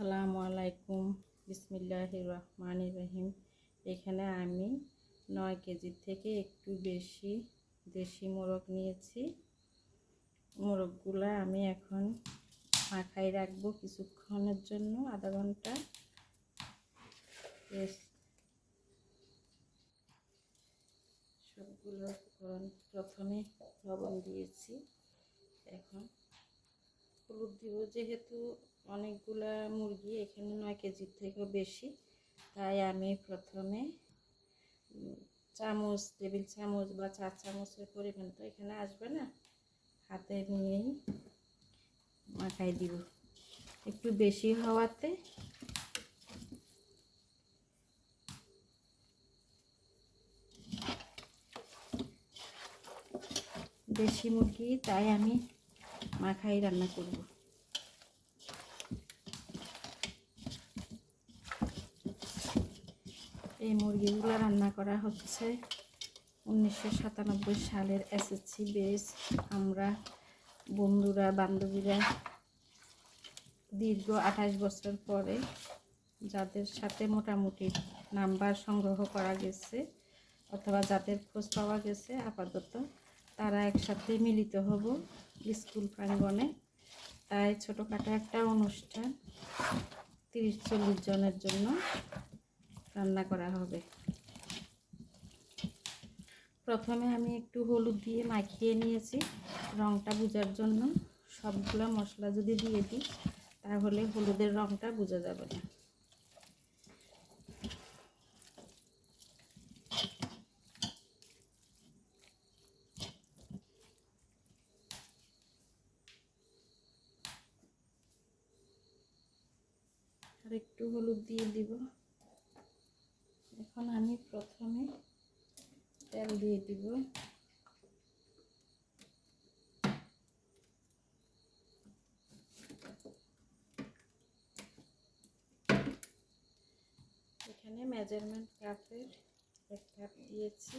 আসসালামু আলাইকুম। বিসমিল্লাহ রহমান রহিম। এখানে আমি নয় কেজির থেকে একটু বেশি দেশি মোরগ নিয়েছি। মোরগগুলা আমি এখন মাখাই রাখব কিছুক্ষণের জন্য, আধা ঘণ্টা। সবগুলো প্রথমে লবণ দিয়েছি। এখন হলুদ দিব যেহেতু অনেকগুলা মুরগি এখানে নয় কেজির থেকেও বেশি, তাই আমি প্রথমে চামচ, টেবিল চামচ বা চার চামচের পরিমাণ তো এখানে আসবে না, হাতে নিয়েই মাখাই দিব। একটু বেশি হওয়াতে দেশি মুরগি, তাই আমি মাখাই রান্না করব। এই মুরগিগুলো রান্না করা হচ্ছে। উনিশশো সাতানব্বই সালের এসএসসি বেস। আমরা বন্ধুরা, বান্ধবীরা দীর্ঘ আঠাশ বছর পরে যাদের সাথে মোটামুটি নাম্বার সংগ্রহ করা গেছে অথবা যাদের খোঁজ পাওয়া গেছে, আপাতত তারা একসাথে মিলিত হব। স্কুল প্রাঙ্গণে। তাই ছোটোখাটো একটা অনুষ্ঠান তিরিশ চল্লিশ জনের জন্য রান্না করা হবে। প্রথমে আমি একটু হলুদ দিয়ে মাখিয়ে নিয়েছি। রঙটা বোঝার জন্য সবগুলো মশলা যদি দিয়ে দিই, তাহলে হলুদের রঙটা বোঝা যাবে না। আর একটু হলুদ দিয়ে দিব। এখন আমি প্রথমে তেল দিয়ে দিব। এখানে মেজারমেন্ট কাপের এক কাপ দিয়েছি।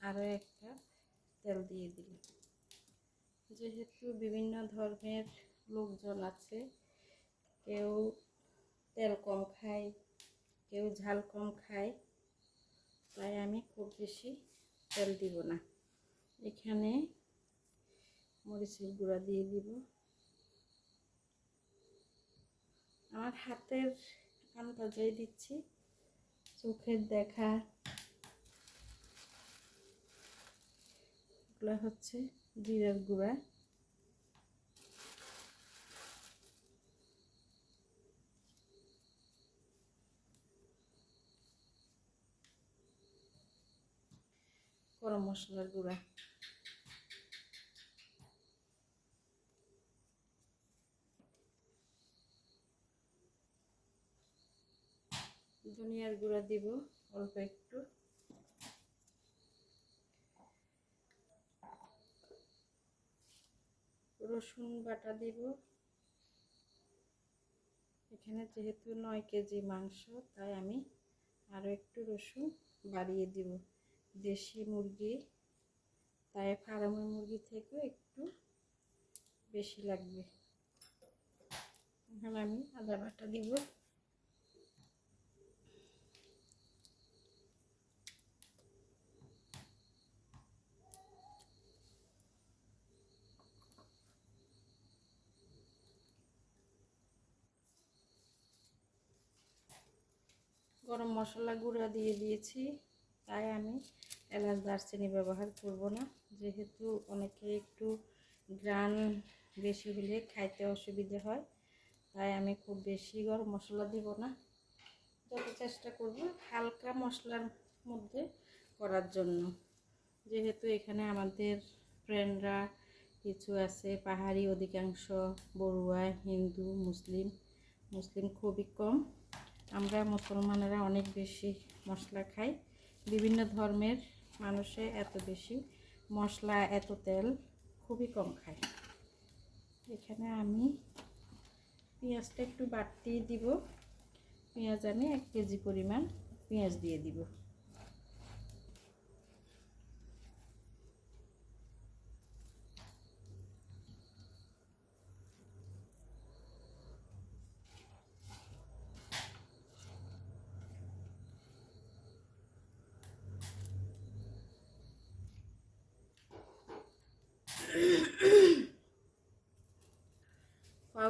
আরও এক কাপ তেল দিয়ে দিলাম। যেহেতু বিভিন্ন ধর্মের লোকজন আছে কেউ তেল কম খায়, কেউ ঝাল কম খায়, তাই আমি খুব বেশি তেল দিব না। এখানে মরিচের গুঁড়া দিয়ে দিব। আমার হাতের আন্দাজেই দিচ্ছি, চোখের দেখা, এগুলো হচ্ছে জিরার গুঁড়া। গরম মশলার গুঁড়া। ধনিয়ার গুঁড়া দিব অল্প একটু। রসুন বাটা দিব। এখানে যেহেতু নয় কেজি মাংস, তাই আমি আরও একটু রসুন বাড়িয়ে দিব। দেশি মুরগি, তাই ফার্মের মুরগি থেকেও একটু বেশি লাগবে। এখন আমি আদা বাটা দিব। গরম মশলা গুঁড়া দিয়ে দিয়েছি। তাই আমি এলাচ দারচিনি ব্যবহার করব না। যেহেতু অনেকে একটু গ্রান বেশি হলে খাইতে অসুবিধে হয়, তাই আমি খুব বেশি গরম মশলা দিব না। যত চেষ্টা করব হালকা মশলার মধ্যে করার জন্য। যেহেতু এখানে আমাদের ফ্রেন্ডরা কিছু আছে, পাহাড়ি অধিকাংশ, বড়ুয়া, হিন্দু, মুসলিম মুসলিম খুবই কম। আমরা মুসলমানেরা অনেক বেশি মশলা খাই। বিভিন্ন ধর্মের মানুষে এত বেশি মশলা, এত তেল খুবই কম খায়। এখানে আমি পেঁয়াজটা একটু বাড়তি দিব। পেঁয়াজ আমি এক কেজি পরিমাণ পেঁয়াজ দিয়ে দিব।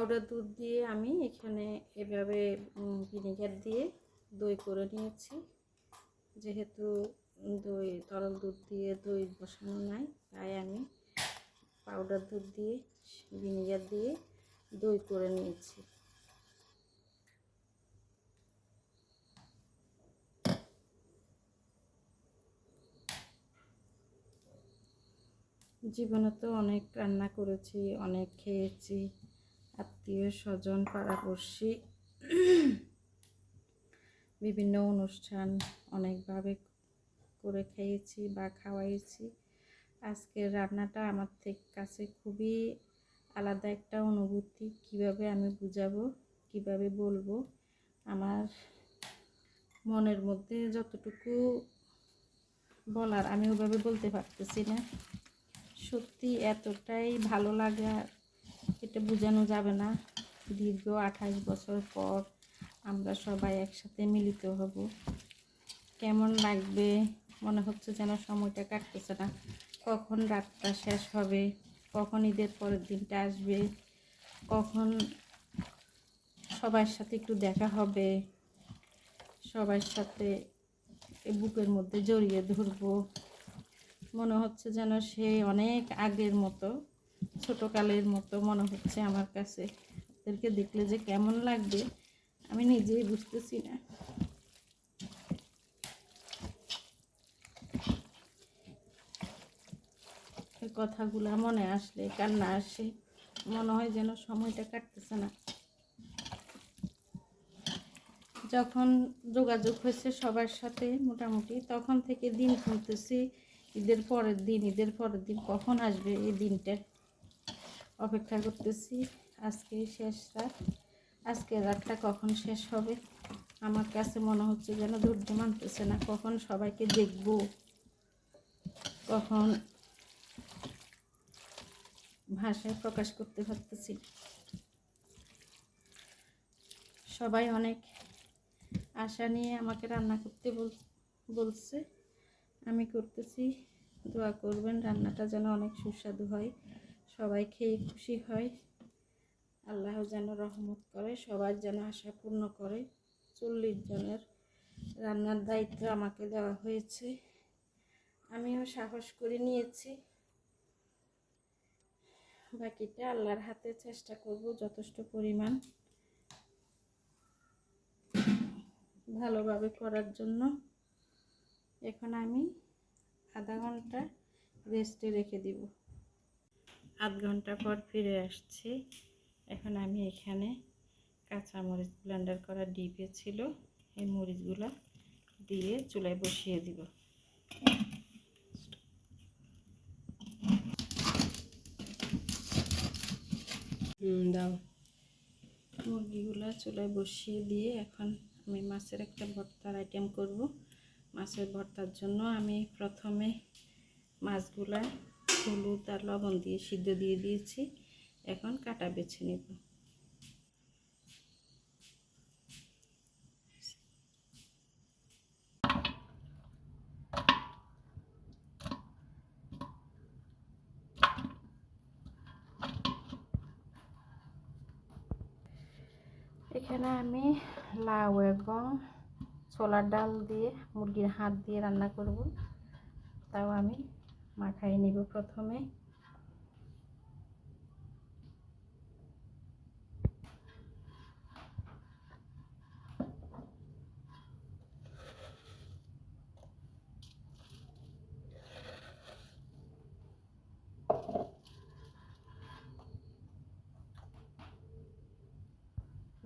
পাউডার দুধ দিয়ে আমি এখানে এভাবে ভিনেগার দিয়ে দই করে নিয়েছি। যেহেতু দই, তরল দুধ দিয়ে দই বসানো নাই, তাই আমি পাউডার দুধ দিয়ে ভিনেগার দিয়ে দই করে নিয়েছি। জীবনে তো অনেক রান্না করেছি, অনেক খেয়েছি। আত্মীয় স্বজন, পাড়াপড়শি, বিভিন্ন অনুষ্ঠান অনেকভাবে করে খেয়েছি বা খাওয়াইছি। আজকের রান্নাটা আমার থেকে কাছে খুবই আলাদা একটা অনুভূতি। কীভাবে আমি বুঝাবো, কীভাবে বলব? আমার মনের মধ্যে যতটুকু বলার, আমি ওভাবে বলতে পারতেছি না। সত্যি এতটাই ভালো লাগা এটা বোঝানো যাবে না। দীর্ঘ আঠাশ বছর পর আমরা সবাই একসাথে মিলিত হব। কেমন লাগবে? মনে হচ্ছে যেন সময়টা কাটতেছে না। কখন রাতটা শেষ হবে? কখন ঈদের পরের দিনটা আসবে? কখন সবার সাথে একটু দেখা হবে? সবার সাথে বুকের মধ্যে জড়িয়ে ধরবো। মনে হচ্ছে যেন সে অনেক আগের মতো ছোটোকালের মতো মনে হচ্ছে আমার কাছে। ওদেরকে দেখলে যে কেমন লাগবে, আমি নিজেই বুঝতেছি না। কথাগুলো মনে আসলে কান্না আসে, মনে হয় যেন সময়টা কাটতেছে না। যখন যোগাযোগ হয়েছে সবার সাথে মোটামুটি, তখন থেকে দিন শুনতেছি, ঈদের পরের দিন, ঈদের পরের দিন কখন আসবে এই দিনটা অপেক্ষা করতেছি। আজকে শেষ রাত। আজকের রাতটা কখন শেষ হবে? আমার কাছে মনে হচ্ছে যেন ধৈর্য মানতেছে না। কখন সবাইকে দেখব? কখন ভাষায় প্রকাশ করতে পারতেছি? সবাই অনেক আশা নিয়ে আমাকে রান্না করতে বলছে। আমি করতেছি। দোয়া করবেন, রান্নাটা যেন অনেক সুস্বাদু হয়। সবাই খেয়ে খুশি হয়। আল্লাহ যেন রহমত করে সবার যেন আশা পূর্ণ করে। চল্লিশ জনের রান্নার দায়িত্ব আমাকে দেওয়া হয়েছে। আমিও সাহস করে নিয়েছি। বাকিটা আল্লাহর হাতে চেষ্টা করব যথেষ্ট পরিমাণ ভালোভাবে করার জন্য। এখন আমি আধা ঘণ্টা রেস্টে রেখে দিব। আধ ঘণ্টা পর ফিরে আসছি। এখন আমি এখানে কাঁচা মরিচ ব্লেন্ডার করা ডিপে ছিল, এই মরিচগুলো দিয়ে চুলায় বসিয়ে দিব। দাও। মুরগিগুলো চুলায় বসিয়ে দিয়ে এখন আমি মাছের একটা ভর্তার আইটেম করব। মাছের ভর্তার জন্য আমি প্রথমে মাছগুলা হলুদ আর লবণ দিয়ে সিদ্ধ দিয়ে দিয়েছি। এখন কাটা বেছে নেব। এখানে আমি লাউ এবং ছোলার ডাল দিয়ে মুরগির হাত দিয়ে রান্না করব। তাও আমি মাখাই নিব প্রথমে।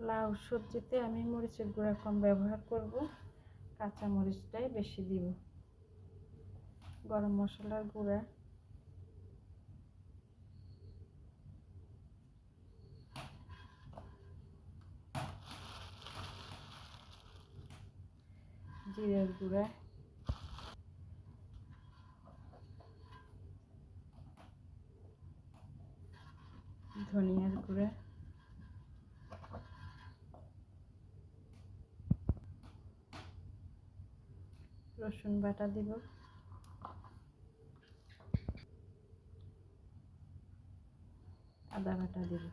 লাউ সবজিতে আমি মরিচের গুঁড়া কম ব্যবহার করব কাঁচা মরিচটাই বেশি দিব। গরম মশলার গুঁড়া। জিরের গুঁড়া। ধনিয়ার গুঁড়া। রসুন বাটা দিব। আদা বাটা দিব।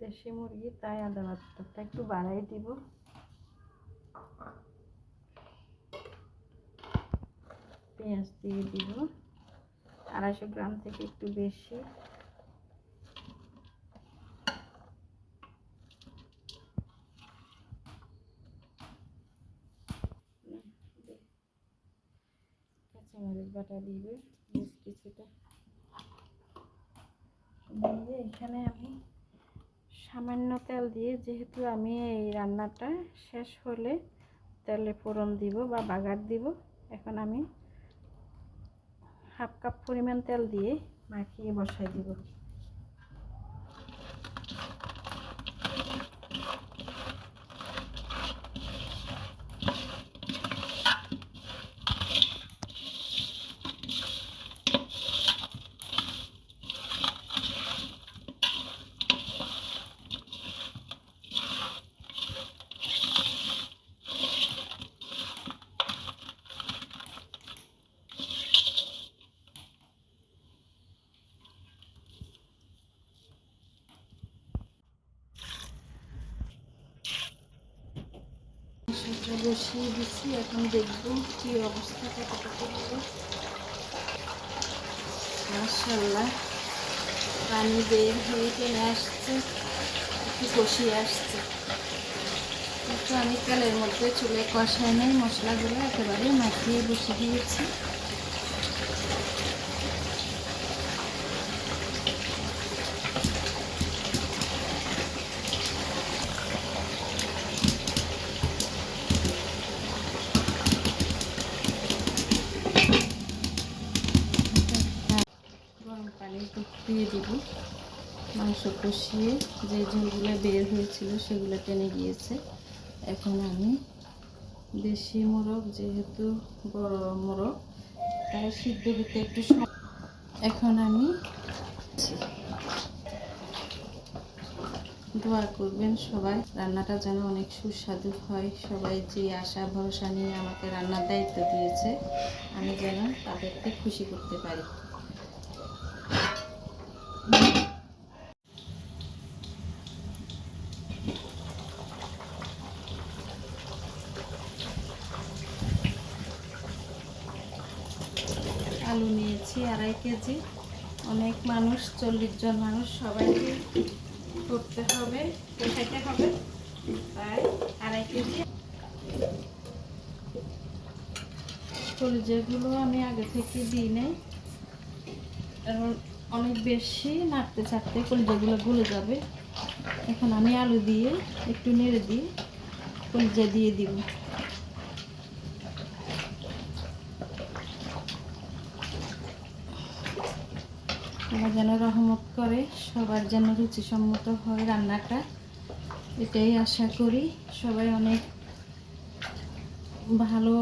দেশি মুরগি, তাই আদা বাটাটা একটু বাড়াই দিব। পেঁয়াজ দিয়ে দিব। আড়াইশো গ্রাম থেকে একটু বেশি। কাঁচামরিচ বাটা দিবে, বেশ কিছুটা। এখানে আমি সামান্য তেল দিয়ে, যেহেতু আমি এই রান্নাটা শেষ হলে তেলে ফোড়ন দিব বা বাগার দিব, এখন আমি হাফ কাপ পরিমাণ তেল দিয়ে মাখিয়ে বসাই দিব। বসিয়ে দিচ্ছি, এখন দেখব কী অবস্থা, কতটা করব। মার্শাল্লাহ পানি বের হয়ে টেনে আসছে, একটু কষিয়ে আসছে। একটু আমি তেলের মধ্যে চুলে কষাই নেই, মশলাগুলো একেবারে মাখিয়ে বসে দিয়েছি গরম পানি একটু দিয়ে দিব মাংস কষিয়ে যে ঝোলগুলো বের হয়েছিল সেগুলো টেনে গিয়েছে। এখন আমি দেশি মোরগ, যেহেতু বড় মোরগ, তাই সিদ্ধ হতে একটু এখন আমি দোয়া করবেন সবাই, রান্নাটা যেন অনেক সুস্বাদু হয়। সবাই যে আশা, ভরসা নিয়ে আমাকে রান্নার দায়িত্ব দিয়েছে, আমি যেন তাদেরকে খুশি করতে পারি। আলু নিয়েছি, আড়াই কেজি। অনেক মানুষ, চল্লিশ জন মানুষ, সবাইকে করতে হবে খেতে হবে। তাই আড়াই কেজি। কলিজাগুলো আমি আগে থেকে দিই নাই। কারণ অনেক বেশি নাড়তে চাড়তে কলিজাগুলো গলে যাবে। এখন আমি আলু দিয়ে একটু নেড়ে দিয়ে কলিজা দিয়ে দিব। আল্লাহ যেন রহমত করে, সবার যেন রুচিসম্মত হয় রান্নাটা। এটাই আশা করি। সবাই অনেক ভালো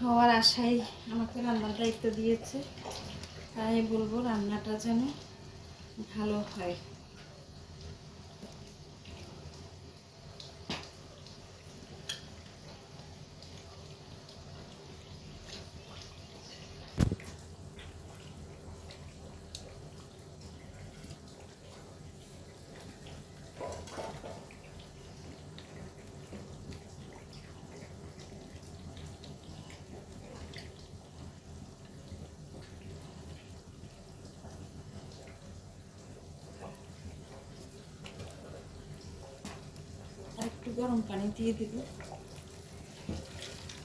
হওয়ার আশাই আমাকে রান্নার দায়িত্ব দিয়েছে। তাই বলব রান্নাটা যেন ভালো হয় আর একটু গরম পানি দিয়ে দিব।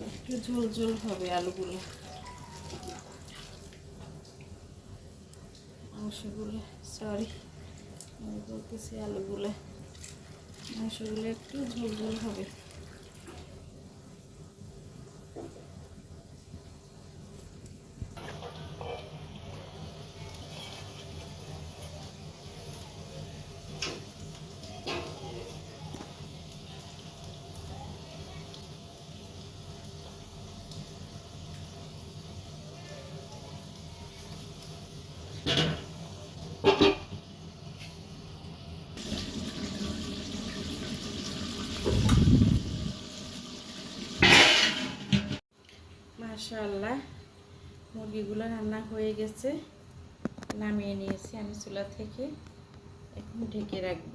একটু ঝোল ঝোল হবে আলুগুলো। মাংসগুলো সরি আমি বলতেছি আলুগুলো। মাংসগুলো একটু ঝোল ঝোল হবে। মাশাআল্লাহ মুরগিগুলো রান্না হয়ে গেছে। নামিয়ে নিয়েছি আমি চুলা থেকে এখন ঢেকে রাখব।